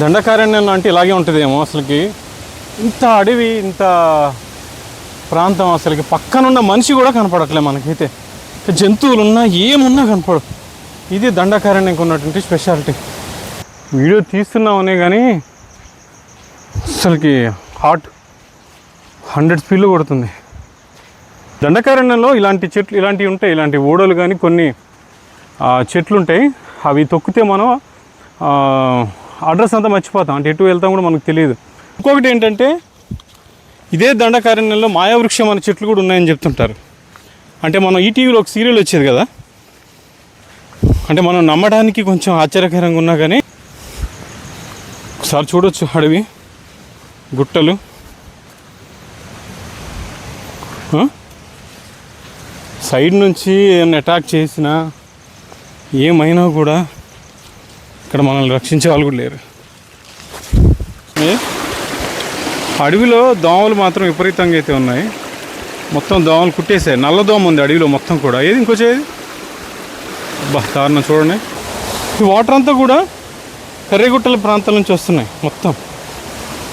దండకారణ్యం అంటే ఇలాగే ఉంటుందేమో అసలుకి. ఇంత అడవి ఇంత ప్రాంతం అసలుకి పక్కనున్న మనిషి కూడా కనపడట్లే మనకైతే. జంతువులు ఉన్నా ఏమున్నా కనపడవు. ఇది దండకారణ్యంకి ఉన్నటువంటి స్పెషాలిటీ. వీడియో తీస్తున్నామనే కానీ అసలుకి హాట్ హండ్రెడ్ స్పీడ్లో కొడుతుంది. దండకారణ్యంలో ఇలాంటి చెట్లు ఇలాంటివి ఉంటాయి ఇలాంటి ఓడలు కానీ కొన్ని చెట్లు ఉంటాయి అవి తొక్కితే మనం అడ్రస్ అంతా మర్చిపోతాం. అంటే ఎటు వెళ్తాం కూడా మనకు తెలియదు. ఇంకొకటి ఏంటంటే ఇదే దండకారణ్యంలో మాయావృక్షం అనే చెట్లు కూడా ఉన్నాయని చెప్తుంటారు. అంటే మనం ఈటీవీలో ఒక సీరియల్ వచ్చేది కదా? అంటే మనం నమ్మడానికి కొంచెం ఆశ్చర్యకరంగా ఉన్నా కానీ ఒకసారి చూడొచ్చు అడవి గుట్టలు. సైడ్ నుంచి ఏమైనా అటాక్ చేసినా ఏమైనా కూడా ఇక్కడ మనల్ని రక్షించే వాళ్ళు కూడా లేరు. ఏ? అడవిలో దోమలు మాత్రం విపరీతంగా అయితే ఉన్నాయి. మొత్తం దోమలు కుట్టేసాయి నల్ల దోమ ఉంది అడవిలో మొత్తం కూడా. ఏది ఇంకొచ్చేది బా దారుణం చూడండి. ఈ వాటర్ అంతా కూడా కర్రెగుట్టల ప్రాంతం నుంచి వస్తున్నాయి మొత్తం.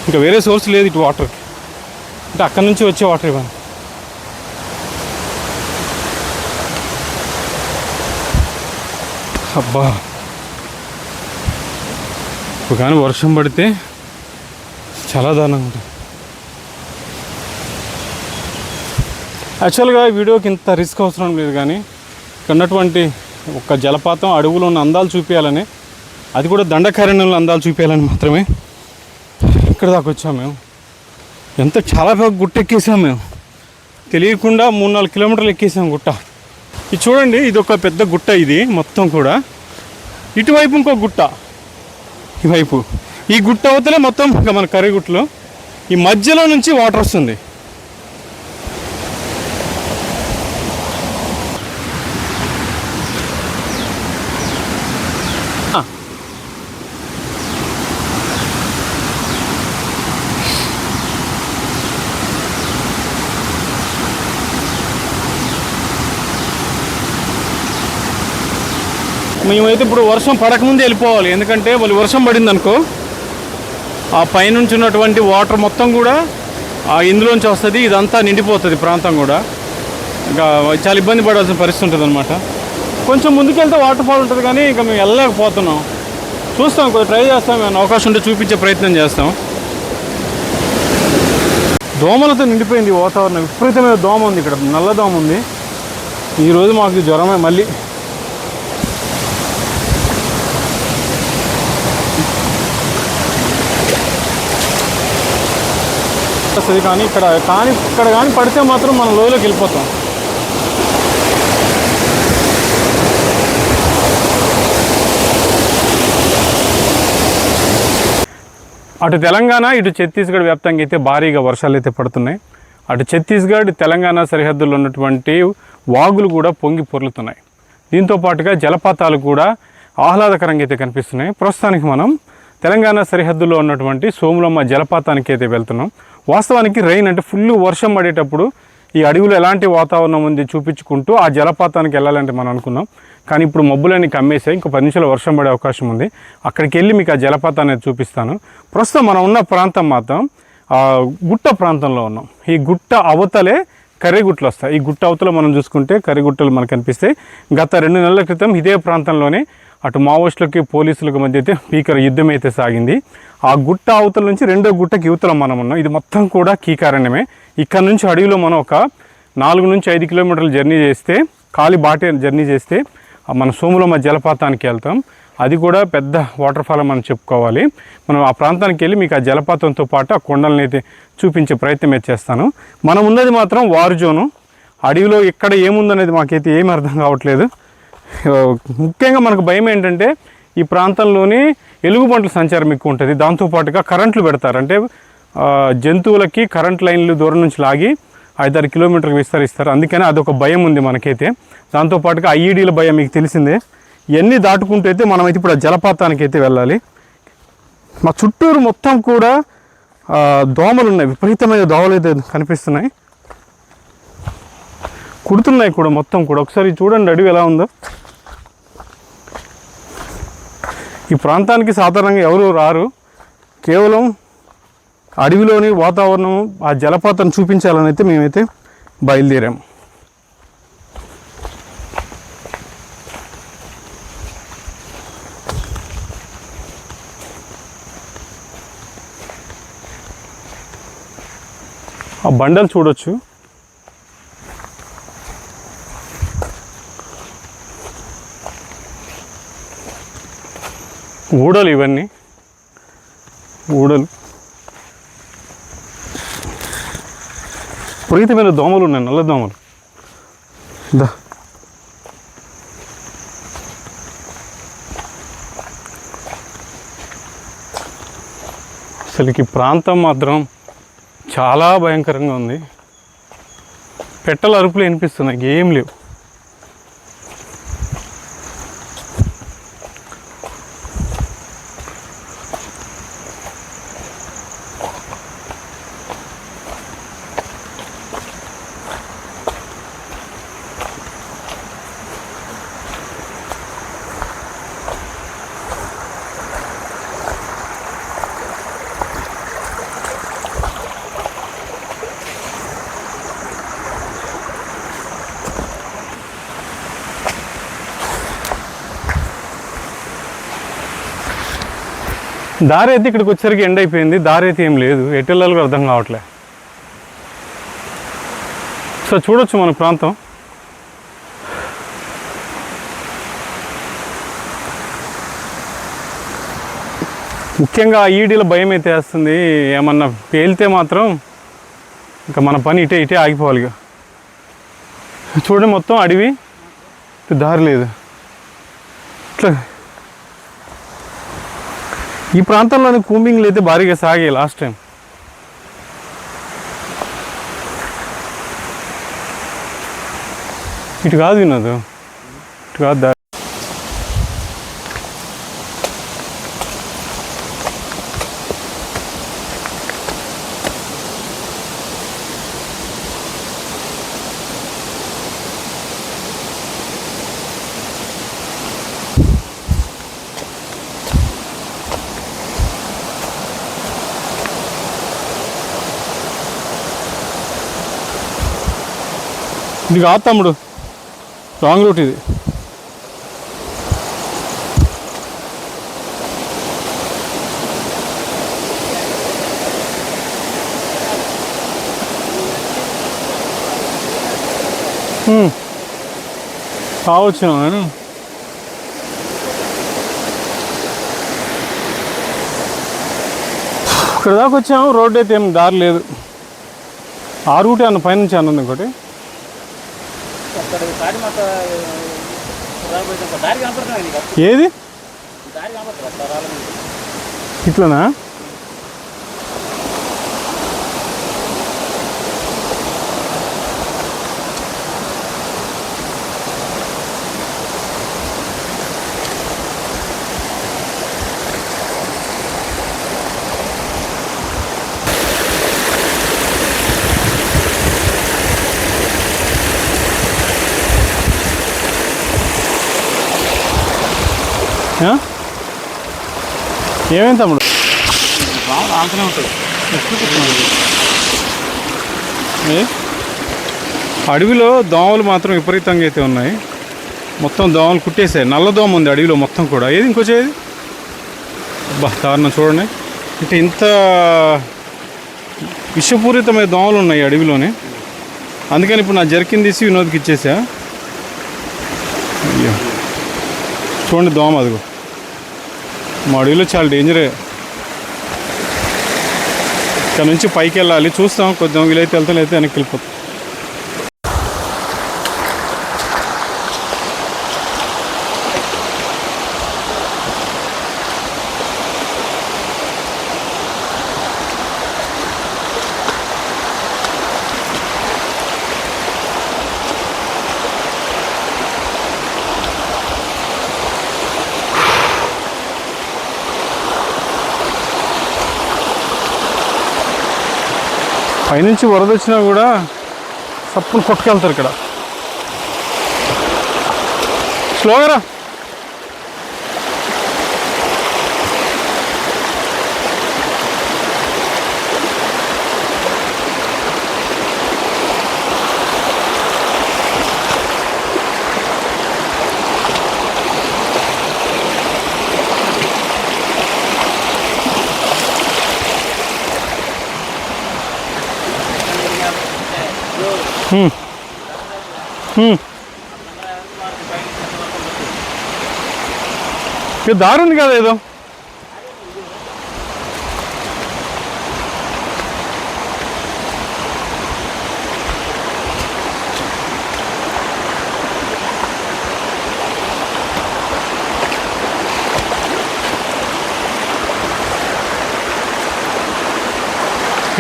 ఇంకా వేరే సోర్స్ లేదు ఇటు వాటర్. అంటే అక్కడి నుంచి వచ్చే వాటర్ ఇవ్వండి. అబ్బా. కానీ వర్షం పడితే చాలా దారుణంగా ఉంటుంది. యాక్చువల్గా ఈ వీడియోకి ఇంత రిస్క్ అవసరం లేదు కానీ ఇక్కడ ఉన్నటువంటి ఒక జలపాతం అడవులో ఉన్న అందాలు చూపించాలని అది కూడా దండకారణ్యంలో అందాలు చూపించాలని మాత్రమే ఇక్కడ దాకా వచ్చాము మేము. ఎంత చాలా బాగా గుట్ట ఎక్కేసాం మేము. తెలియకుండా మూడు నాలుగు కిలోమీటర్లు ఎక్కేసాం గుట్ట. ఇది చూడండి ఇది ఒక పెద్ద గుట్ట ఇది మొత్తం కూడా. ఇటువైపు ఇంకో గుట్ట. ఈ వైపు. ఈ గుట్ట అవతలే మొత్తం ఇంకా మన కర్రీగుట్టలో ఈ మధ్యలో నుంచి వాటర్ వస్తుంది. మేమైతే ఇప్పుడు వర్షం పడకముందే వెళ్ళిపోవాలి. ఎందుకంటే మళ్ళీ వర్షం పడింది అనుకో ఆ పైనుంచి ఉన్నటువంటి వాటర్ మొత్తం కూడా ఆ ఇందులోంచి వస్తుంది ఇదంతా నిండిపోతుంది ప్రాంతం కూడా. ఇంకా చాలా ఇబ్బంది పడాల్సిన పరిస్థితి ఉంటుంది అనమాట కొంచెం ముందుకెళ్తే వాటర్ ఫాల్ ఉంటుంది కానీ ఇంకా మేము వెళ్ళలేకపోతున్నాం. చూస్తాం కొద్దిగా ట్రై చేస్తాం ఏమైనా అవకాశం ఉంటే చూపించే ప్రయత్నం చేస్తాం. దోమలతో నిండిపోయింది వాతావరణం. విపరీతమైన దోమ ఉంది ఇక్కడ. నల్ల దోమ ఉంది. ఈరోజు మాకు జ్వరమే మళ్ళీ. పట్టేస్తుంది కానీ ఇక్కడ కానీ ఇక్కడ కానీ పడితే మాత్రం మనం లోయలోకి వెళ్ళిపోతాం. అటు తెలంగాణ ఇటు ఛత్తీస్గఢ్ వ్యాప్తంగా అయితే భారీగా వర్షాలు అయితే పడుతున్నాయి. అటు ఛత్తీస్గఢ్ తెలంగాణ సరిహద్దుల్లో ఉన్నటువంటి వాగులు కూడా పొంగి పొర్లుతున్నాయి. దీంతో పాటుగా జలపాతాలు కూడా ఆహ్లాదకరంగా అయితే కనిపిస్తున్నాయి. ప్రస్తుతానికి మనం తెలంగాణ సరిహద్దులో ఉన్నటువంటి సోములమ్మ జలపాతానికి అయితే వెళ్తున్నాం. వాస్తవానికి రెయిన్ అంటే ఫుల్ వర్షం పడేటప్పుడు ఈ అడవిలో ఎలాంటి వాతావరణం ఉంది చూపించుకుంటూ ఆ జలపాతానికి వెళ్ళాలంటే మనం అనుకున్నాం. కానీ ఇప్పుడు మబ్బులన్నీ కమ్మేసాయి ఇంకో పది నిమిషాలు వర్షం పడే అవకాశం ఉంది. అక్కడికి వెళ్ళి మీకు ఆ జలపాతాన్ని చూపిస్తాను. ప్రస్తుతం మనం ఉన్న ప్రాంతం మాత్రం గుట్ట ప్రాంతంలో ఉన్నాం. ఈ గుట్ట అవతలే కర్రీగుట్టలు వస్తాయి. ఈ గుట్ట అవతల మనం చూసుకుంటే కర్రీగుట్టలు మనకు కనిపిస్తాయి. గత రెండు నెలల క్రితం ఇదే ప్రాంతంలోనే అటు మావోయిస్టులకి పోలీసులకు మధ్య అయితే భీకర యుద్ధం అయితే సాగింది. ఆ గుట్ట అవతల నుంచి రెండో గుట్టకి యువతల మనం ఉన్నాం. ఇది మొత్తం కూడా కీకారణ్యమే ఇక్కడ నుంచి అడవిలో మనం ఒక నాలుగు నుంచి ఐదు కిలోమీటర్లు జర్నీ చేస్తే కాలి బాటే జర్నీ చేస్తే మన సోములమ్మ జలపాతానికి వెళ్తాం. అది కూడా పెద్ద వాటర్ ఫాల్ మనం చెప్పుకోవాలి. మనం ఆ ప్రాంతానికి వెళ్ళి మీకు ఆ జలపాతంతో పాటు ఆ కొండలని అయితే చూపించే ప్రయత్నం అయితే చేస్తాను. మనం ఉన్నది మాత్రం వారు జోను. అడవిలో ఎక్కడ ఏముందనేది మాకైతే ఏమీ అర్థం కావట్లేదు. ముఖ్యంగా మనకు భయం ఏంటంటే ఈ ప్రాంతంలోని ఎలుగుబంట్ల సంచారం ఎక్కువ ఉంటుంది. దాంతోపాటుగా కరెంట్లు పెడతారు. అంటే జంతువులకి కరెంట్ లైన్లు దూరం నుంచి లాగి ఐదారు కిలోమీటర్లు విస్తరిస్తారు. అందుకని అదొక భయం ఉంది మనకైతే. దాంతోపాటుగా ఐఈడీల భయం మీకు తెలిసిందే. ఇవన్నీ దాటుకుంటూ అయితే మనమైతే ఇప్పుడు ఆ జలపాతానికి అయితే వెళ్ళాలి. మా చుట్టూరు మొత్తం కూడా దోమలు ఉన్నాయి విపరీతమైన దోమలు అయితే కనిపిస్తున్నాయి. కుడుతున్నాయి కూడా మొత్తం కూడా. ఒకసారి చూడండి అడవి ఎలా ఉందో. ఈ ప్రాంతానికి సాధారణంగా ఎవరు రారు? కేవలం అడవిలోని వాతావరణం ఆ జలపాతం చూపించాలని అయితే మేమైతే బయలుదేరాము ఆ బండలు చూడొచ్చు. ఊడలు ఇవన్నీ. ఊడలు. విపరీతమైన దోమలు ఉన్నాయి నల్ల దోమలు. దా. అసలుకి ఈ ప్రాంతం మాత్రం చాలా భయంకరంగా ఉంది. పెట్టల అరుపులు వినిపిస్తున్నాయి ఏం లేవు. దారి అయితే ఇక్కడికి వచ్చేసరికి ఎండ్ అయిపోయింది. దారి అయితే ఏం లేదు. ఎటు వెళ్ళాలో అర్థం కావట్లే. సో చూడొచ్చు మన ప్రాంతం. ముఖ్యంగా ఆ ఈడీల భయం అయితే వేస్తుంది. ఏమన్నా పేలితే మాత్రం ఇంకా మన పని ఇటే ఇటే ఆగిపోవాలి చూడండి మొత్తం అడవి. దారి లేదు. ఇట్లా ఈ ప్రాంతంలోని కూంబింగ్లు అయితే భారీగా సాగాయి లాస్ట్ టైం ఇటు కాదు వినోదు. ఇటు కాదు ఇది కాదు తమ్ముడు. రాంగ్ రూట్ ఇది. కావచ్చు నేను ఇక్కడ దాకా వచ్చాము రోడ్డు అయితే ఏం దారి లేదు. ఆ రూటే అన్న పైనుంచి అన్నది ఇంకోటి అక్కడ దారి మాకు రాబోయే ఒక దారి కనపడుతున్నాయి నీకు అప్పుడు ఏది. ఇట్లనా? ఏమేమి తమ్ముడు? రాళ్ళు ఆడుతూనే ఏ? అడవిలో దోమలు మాత్రం విపరీతంగా అయితే ఉన్నాయి. మొత్తం దోమలు కుట్టేసాయి నల్ల దోమ ఉంది అడవిలో మొత్తం కూడా. ఏది ఇంకొచ్చేది బా దారుణం చూడండి. అంటే ఇంత విషపూరితమైన దోమలు ఉన్నాయి అడవిలోనే. అందుకని ఇప్పుడు నా జర్కిన్ తీసి వినోద్కి ఇచ్చేసా. అయ్యో. చూడండి దోమ అదిగో. మా అడవిలో చాలా డేంజరే. ఇక్కడ నుంచి పైకి వెళ్ళాలి చూస్తాం కొంచెం వీలైతే వెళ్తాం అయితే వెనక్కి వెళ్ళిపోతాం. పైనుంచి వరద వచ్చినా కూడా సప్పులు కొట్టుకెళ్తారు ఇక్కడ. స్లోగరా ఇక దారి ఉంది కదా ఏదో.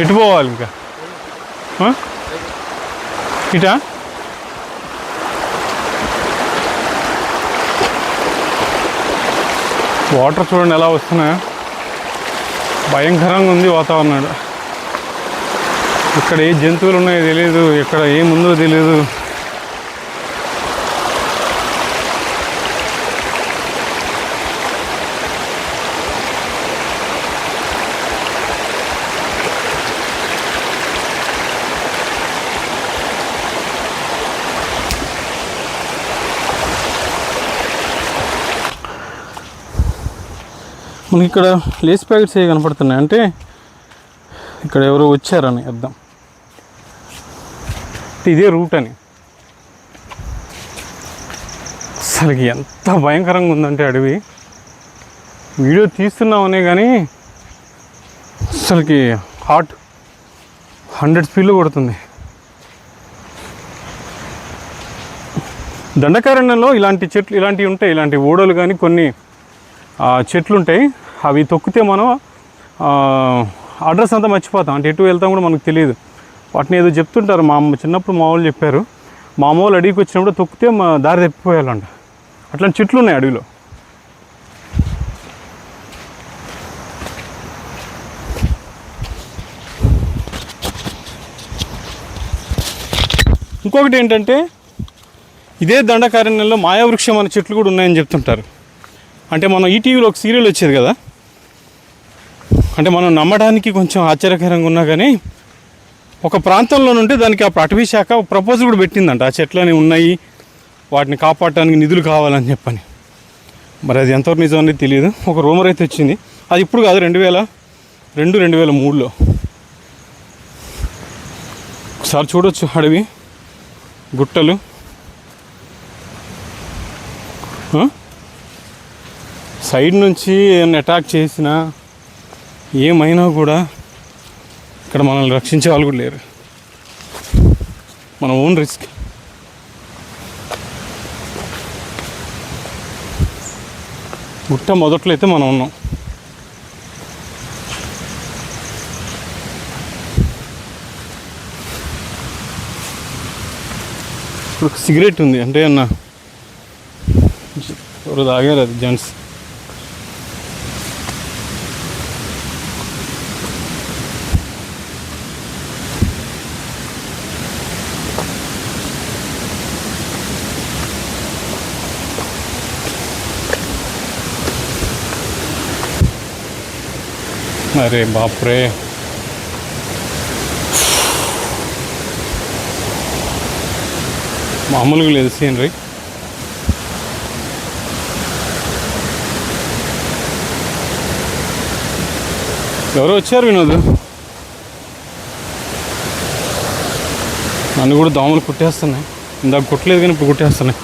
ఎటు పోవాలి ఇంకా. ఇటా? వాటర్ చూడండి ఎలా వస్తున్నాయో. భయంకరంగా ఉంది వాతావరణం. ఇక్కడ ఏ జంతువులు ఉన్నాయో తెలియదు ఇక్కడ ఏముందో తెలియదు మనకి ఇక్కడ లేస్ ప్యాకెట్స్ ఏ కనపడుతున్నాయి? అంటే ఇక్కడ ఎవరో వచ్చారని అర్థం. ఇదే రూట్ అని. అసలుకి ఎంత భయంకరంగా ఉందంటే అడవి. వీడియో తీస్తున్నామనే కానీ అసలుకి హార్ట్ హండ్రెడ్ స్పీడ్లో కొడుతుంది. దండకారణ్యంలో ఇలాంటి చెట్లు ఇలాంటివి ఉంటాయి. ఇలాంటి ఓడలు కానీ కొన్ని చెట్లుంటాయి. చెట్లు ఉంటాయి అవి తొక్కితే మనం అడ్రస్ అంతా మర్చిపోతాం. అంటే ఎటు వెళ్తాం కూడా మనకు తెలియదు. వాటిని ఏదో చెప్తుంటారు. మా అమ్మ చిన్నప్పుడు మా వాళ్ళు చెప్పారు. మా అమ్మ వాళ్ళు అడవికి వచ్చినప్పుడు తొక్కితే మా దారి తప్పిపోయాలంట. అట్లాంటి చెట్లు ఉన్నాయి అడవిలో. ఇంకొకటి ఏంటంటే ఇదే దండకారణ్యంలో మాయావృక్షం అనే చెట్లు కూడా ఉన్నాయని చెప్తుంటారు. అంటే మనం ఈటీవీలో ఒక సీరియల్ వచ్చేది కదా? అంటే మనం నమ్మడానికి కొంచెం ఆశ్చర్యకరంగా ఉన్నా కానీ ఒక ప్రాంతంలో నుండి దానికి ఆ అటవీ శాఖ ప్రపోజల్ కూడా పెట్టిందంట. ఆ చెట్లని ఉన్నాయి వాటిని కాపాడటానికి నిధులు కావాలని చెప్పని. మరి అది ఎంతవరకు నిజం అనేది తెలియదు. ఒక రూమర్ అయితే వచ్చింది. అది ఇప్పుడు కాదు రెండు వేల రెండు రెండు వేల మూడులో. ఒకసారి చూడొచ్చు అడవి గుట్టలు. సైడ్ నుంచి ఏమైనా అటాక్ చేసినా ఏమైనా కూడా ఇక్కడ మనల్ని రక్షించే వాళ్ళు కూడా లేరు. మన ఓన్ రిస్క్ గుట్ట మొదట్లో అయితే మనం ఉన్నాం. ఇప్పుడు సిగరెట్ ఉంది. అంటే అన్న ఎవరు తాగారు అది జెంట్స్ అరే బాప్రే మామూలుగా లేదు సీనరీ ఎవరో వచ్చారు వినోద్? నన్ను కూడా దోమలు కుట్టేస్తున్నాయి. ఇందాక కుట్టలేదు కానీ ఇప్పుడు కుట్టేస్తున్నాయి.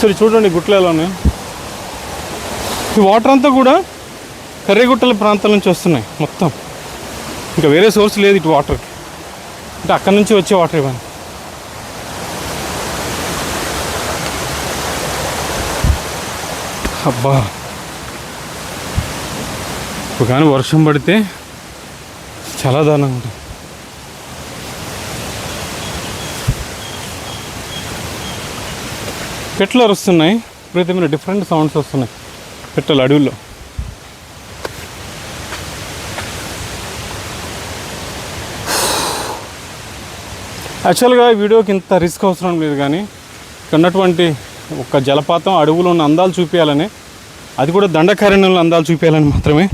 సరే చూడండి గుట్లు ఎలా ఉన్నాయి. ఈ వాటర్ అంతా కూడా కర్రీగుట్టల ప్రాంతాల నుంచి వస్తున్నాయి మొత్తం. ఇంకా వేరే సోర్స్ లేదు ఇటు వాటర్కి. అంటే అక్కడి నుంచి వచ్చే వాటర్ ఇవన్నీ అబ్బా. ఇప్పుడు కానీ వర్షం పడితే చాలా దారుణంగా ఉంటుంది. పెట్టలు అరుస్తున్నాయి విపరీతమైన డిఫరెంట్ సౌండ్స్ వస్తున్నాయి పెట్టలు అడవుల్లో. యాక్చువల్గా ఈ వీడియోకి ఇంత రిస్క్ అవసరం లేదు కానీ ఇక్కడ ఉన్నటువంటి ఒక జలపాతం అడవులో ఉన్న అందాలు చూపించాలని అది కూడా దండకారణ్యంలో అందాలు చూపించాలని మాత్రమే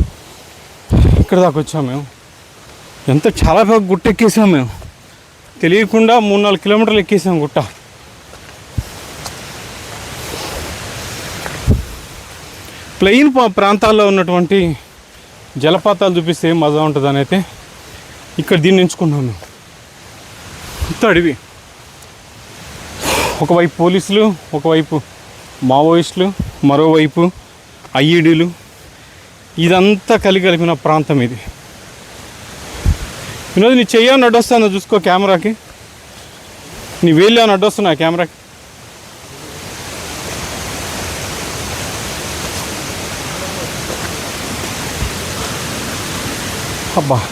ఇక్కడ దాకా వచ్చాం మేము. ఎంత చాలా బాగా గుట్ట ఎక్కేసాం మేము. తెలియకుండా మూడు నాలుగు కిలోమీటర్లు ఎక్కేసాం గుట్ట. ప్లెయిన్ పా- ప్రాంతాల్లో ఉన్నటువంటి జలపాతాలు చూపిస్తే ఏం మజా ఉంటుందని అయితే ఇక్కడ దీన్ని ఎంచుకున్నాం మేము. మొత్తం అడవి ఒకవైపు పోలీసులు ఒకవైపు మావోయిస్టులు మరోవైపు ఐఈడీలు. ఇదంతా కలిగి కలిపిన ప్రాంతం ఇది. వినోద్ నీ చెయ్యా అడ్డొస్తుందో? చూసుకో కెమెరాకి. నీ వేళ్ళు అని అడ్డొస్తున్నా కెమెరాకి? అబ్బా.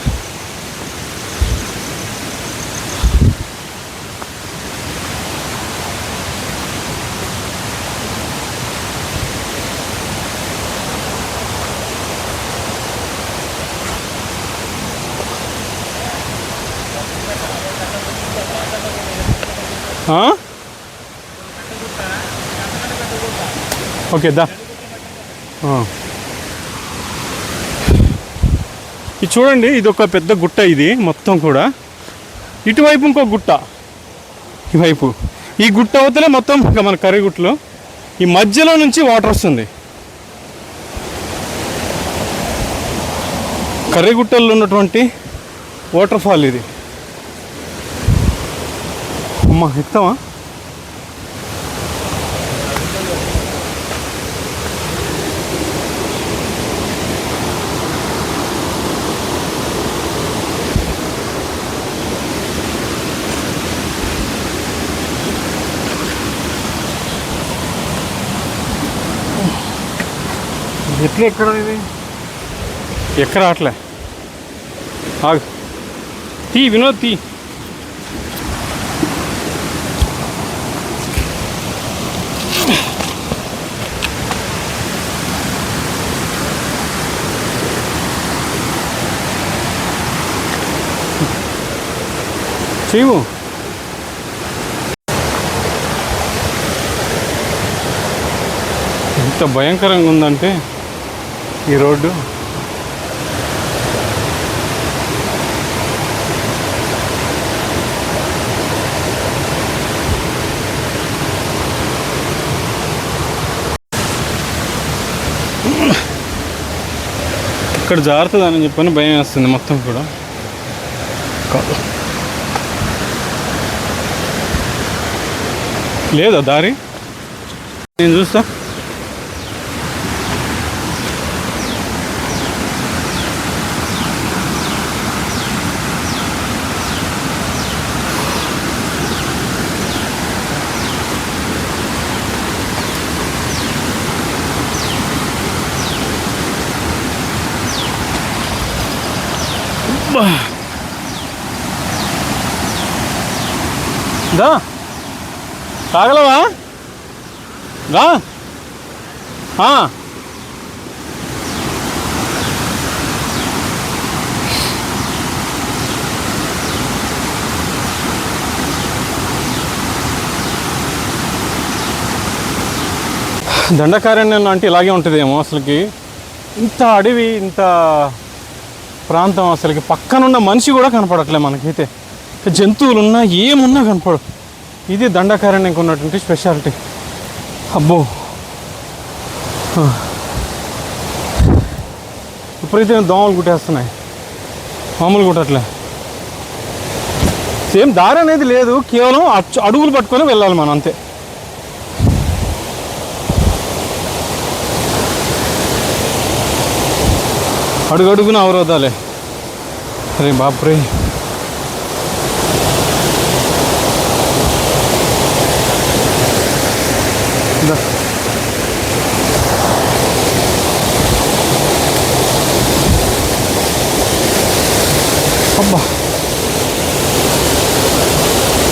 ఓకే దా. ఇది చూడండి ఇది ఒక పెద్ద గుట్ట ఇది మొత్తం కూడా. ఇటువైపు ఇంకో గుట్ట. ఇవైపు ఈ గుట్ట అవతలే మొత్తం మన కర్రీగుట్టలో ఈ మధ్యలో నుంచి వాటర్ వస్తుంది. కర్రీగుట్టల్లో ఉన్నటువంటి వాటర్ ఫాల్ ఇది. అమ్మా ఎత్తావా ఎట్లా ఎక్కడ ఇది ఎక్కడ అట్లే ఆగు తీ వినోద్ తీ చేయవు ఎంత భయంకరంగా ఉందంటే ఈ రోడ్డు. ఇక్కడ జారుతుందని చెప్పని భయం వేస్తుంది మొత్తం కూడా. కాదు లేదా దారి? నేను చూస్తా. అబ్బా. తాగలవా? రా. ఆ. దండకారణ్యం అంటే ఇలాగే ఉంటుందేమో అసలుకి. ఇంత అడవి ఇంత ప్రాంతం అసలుకి పక్కనున్న మనిషి కూడా కనపడట్లే మనకైతే. జంతువులు ఉన్నా ఏమున్నా కనపడు ఇది దండకారణ్యకు ఉన్నటువంటి స్పెషాలిటీ. అబ్బో. ఇప్పుడైతే దోమలు కుట్టేస్తున్నాయి. మామూలు కుట్టట్లే. సేమ్ దారి అనేది లేదు కేవలం అడుగులు పట్టుకొని వెళ్ళాలి మనం అంతే. అడుగడుగున అవరోధాలే. అరే బాప్రే.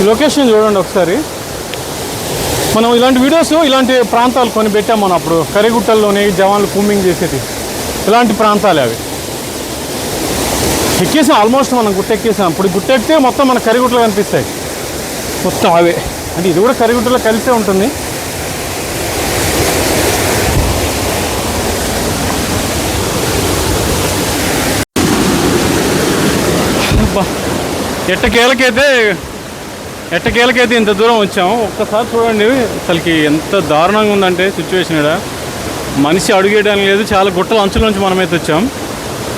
లొకేషన్ చూడండి ఒకసారి. మనం ఇలాంటి వీడియోస్ ఇలాంటి ప్రాంతాలు కొన్ని పెట్టాం మనం అప్పుడు. కరిగుట్టల్లోనే జవాన్లు కూమింగ్ చేసేది. ఇలాంటి ప్రాంతాలే అవి. ఎక్కేసాం ఆల్మోస్ట్ మనం గుట్ట ఎక్కేసాం ఇప్పుడు గుట్ట ఎక్కితే మొత్తం మన కరిగుట్టలు కనిపిస్తాయి. మొత్తం అవే. అంటే ఇది కూడా కరిగుట్టలో కలిసే ఉంటుంది. ఎట్టకేలకైతే ఎట్టకేలకైతే ఇంత దూరం వచ్చాము ఒక్కసారి చూడండి అసలుకి ఎంత దారుణంగా ఉందంటే సిచ్యువేషన్ ఇక్కడ మనిషి అడుగేయడానికి లేదు చాలా గుట్టల అంచుల నుంచి మనమైతే వచ్చాం.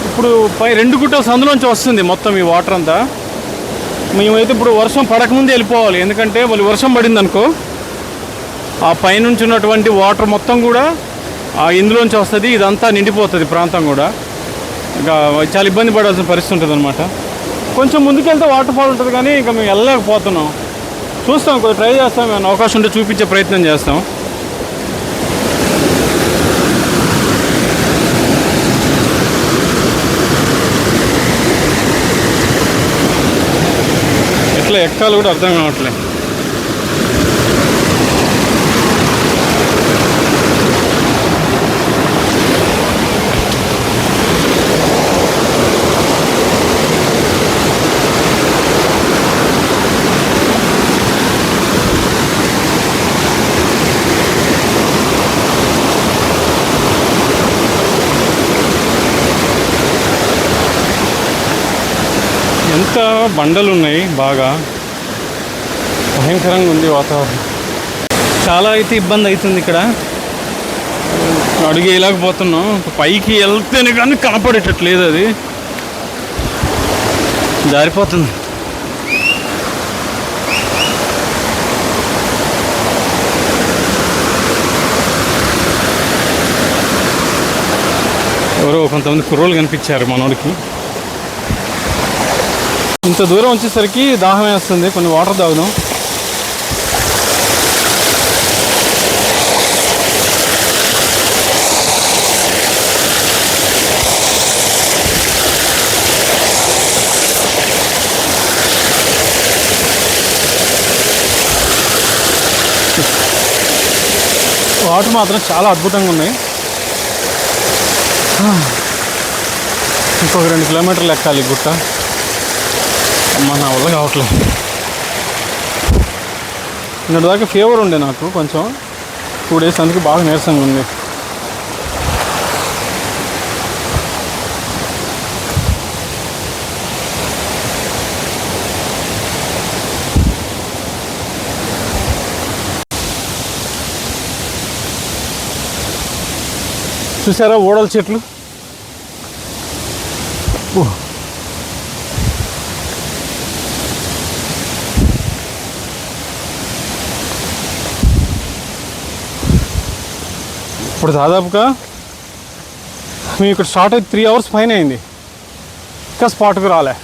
ఇప్పుడు పై రెండు గుట్టల సందులోంచి వస్తుంది మొత్తం ఈ వాటర్ అంతా. మేమైతే ఇప్పుడు వర్షం పడకముందే వెళ్ళిపోవాలి ఎందుకంటే వాళ్ళు వర్షం పడింది అనుకో ఆ పైనుంచి ఉన్నటువంటి వాటర్ మొత్తం కూడా ఆ ఇందులోంచి వస్తుంది ఇదంతా నిండిపోతుంది ప్రాంతం కూడా. ఇంకా చాలా ఇబ్బంది పడాల్సిన పరిస్థితి ఉంటుంది అనమాట కొంచెం ముందుకెళ్తే వాటర్ ఫాల్ ఉంటుంది కానీ ఇంకా మేము వెళ్ళలేకపోతున్నాం. చూస్తాం కొంచెం ట్రై చేస్తాం ఏమైనా అవకాశం ఉంటే చూపించే ప్రయత్నం చేస్తాం. ఎట్లా ఎక్కాలి కూడా అర్థం కావట్లేదు. అంతా బండలు ఉన్నాయి బాగా. భయంకరంగా ఉంది వాతావరణం. చాలా అయితే ఇబ్బంది అవుతుంది ఇక్కడ. అడుగు వేయలేకపోతున్నాం పైకి వెళ్తేనే కానీ కనపడేటట్లేదు అది. జారిపోతుంది. ఎవరో కొంతమంది కుర్రోళ్ళు కనిపించారు మనోడికి. ఇంత దూరం వచ్చేసరికి దాహం వేస్తుంది. కొన్ని వాటర్ తాగుదాం. వాటర్ మాత్రం చాలా అద్భుతంగా ఉన్నాయి. ఇంకొక రెండు కిలోమీటర్లు ఎక్కాలి గుట్ట. అమ్మ నా వల్ల కావట్లేదు. నిన్నటి దాకా ఫీవర్ ఉండే నాకు కొంచెం. టూ డేస్ అందుకు బాగా నీరసంగా ఉంది. చూసారా ఓడల చెట్లు? ఇప్పుడు దాదాపుగా మేము ఇక్కడ స్టార్ట్ అయితే త్రీ అవర్స్ పైన అయింది. ఇంకా స్పాట్కి రాలే.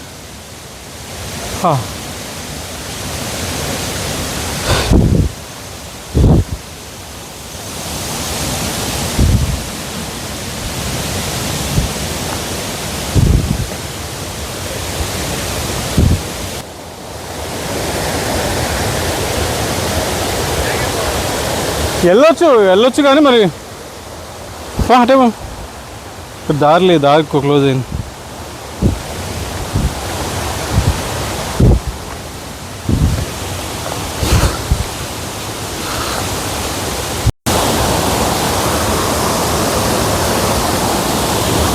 వెళ్ళొచ్చు వెళ్ళొచ్చు కానీ మరి పా, అటే ఇక్కడ దారి లేదు దారి క్లోజ్ అయింది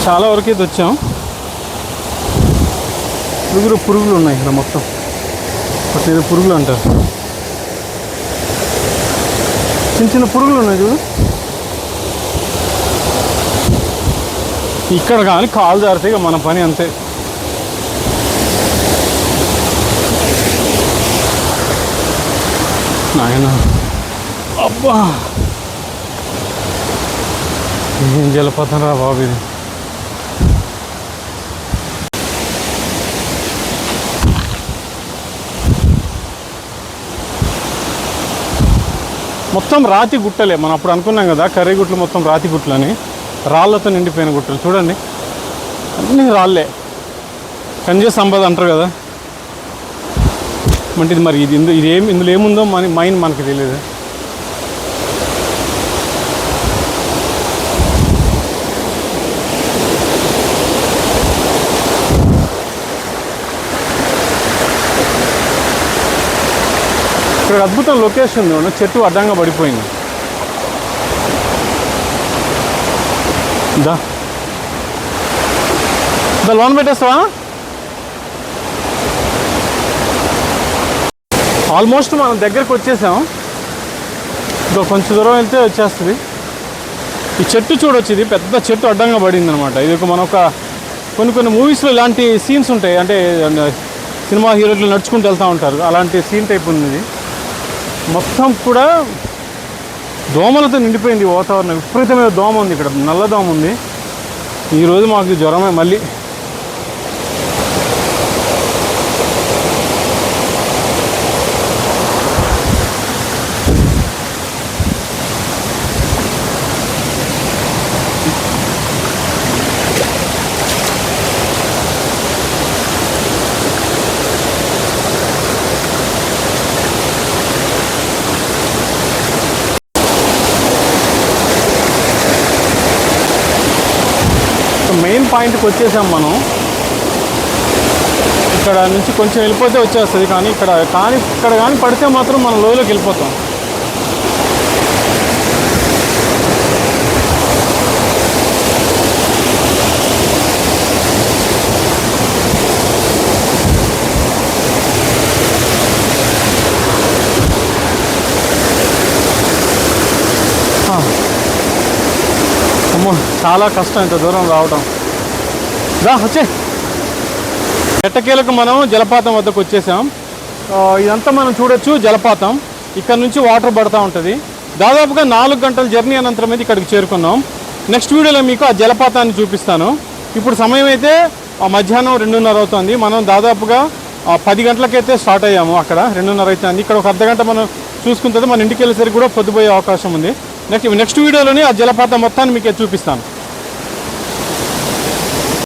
చాలా వరకు అయితే వచ్చాం. పురుగులు పురుగులు ఉన్నాయి ఇక్కడ మొత్తం. ఒకటి ఏదో పురుగులు అంటారు. చిన్న చిన్న పురుగులు ఉన్నాయి చూడు. ఇక్కడ కానీ కాలు జారితే ఇక మన పని అంతే. నాయన. అబ్బా. ఏం జలపాతం రా బాబు ఇది? మొత్తం రాతి గుట్టలే. మనం అప్పుడు అనుకున్నాం కదా కర్రీ గుట్లు మొత్తం రాతి గుట్లని రాళ్ళతో నిండిపోయిన గుట్టలు. చూడండి. అన్నీ రాళ్ళే. కంజే సంపద అంటారు కదా. అంటే ఇది మరి ఇది ఇందు ఇది ఏం ఇందులో ఏముందో మన మైండ్ మనకి తెలియదు. ఇక్కడ అద్భుతం లొకేషన్ ఉంది. చెట్టు అడ్డంగా పడిపోయింది. దా. దా లోన్ పెట్టేస్తావా? ఆల్మోస్ట్ మనం దగ్గరకు వచ్చేసాం. ఇంకా కొంచెం దూరం వెళ్తే వచ్చేస్తుంది. ఈ చెట్టు చూడొచ్చు ఇది పెద్ద చెట్టు అడ్డంగా పడింది అనమాట ఇది ఒక మన ఒక కొన్ని కొన్ని మూవీస్లో ఇలాంటి సీన్స్ ఉంటాయి. అంటే సినిమా హీరోలు నడుచుకుంటూ వెళ్తూ ఉంటారు. అలాంటి సీన్ టైప్ ఉంది ఇది. మొత్తం కూడా దోమలతో నిండిపోయింది వాతావరణం. విపరీతమైన దోమ ఉంది ఇక్కడ. నల్ల దోమ ఉంది. ఈరోజు మాకు జ్వరమే. మళ్ళీ పాయింట్కి వచ్చేసాం మనం. ఇక్కడ నుంచి కొంచెం వెళ్ళిపోతే వచ్చేస్తుంది కానీ ఇక్కడ కానీ ఇక్కడ కానీ పడితే మాత్రం మనం లోయలోకి వెళ్ళిపోతాం. అమ్మో చాలా కష్టం ఇంత దూరం రావటం. రా వచ్చే. ఎట్టకేలకు మనం జలపాతం వద్దకు వచ్చేసాం. ఇదంతా మనం చూడొచ్చు జలపాతం. ఇక్కడ నుంచి వాటర్ పడతా ఉంటుంది. దాదాపుగా నాలుగు గంటల జర్నీ అనంతరం అయితే ఇక్కడికి చేరుకున్నాం. నెక్స్ట్ వీడియోలో మీకు ఆ జలపాతాన్ని చూపిస్తాను. ఇప్పుడు సమయం అయితే మధ్యాహ్నం రెండున్నర అవుతుంది. మనం దాదాపుగా పది గంటలకైతే స్టార్ట్ అయ్యాము అక్కడ రెండున్నర అవుతుంది. ఇక్కడ ఒక అర్ధ గంట మనం చూసుకుంటే మన ఇంటికి వెళ్ళేసరికి కూడా పొద్దుపోయే అవకాశం ఉంది. నెక్స్ట్ నెక్స్ట్ వీడియోలోనే ఆ జలపాతం మొత్తాన్ని మీకు చూపిస్తాను.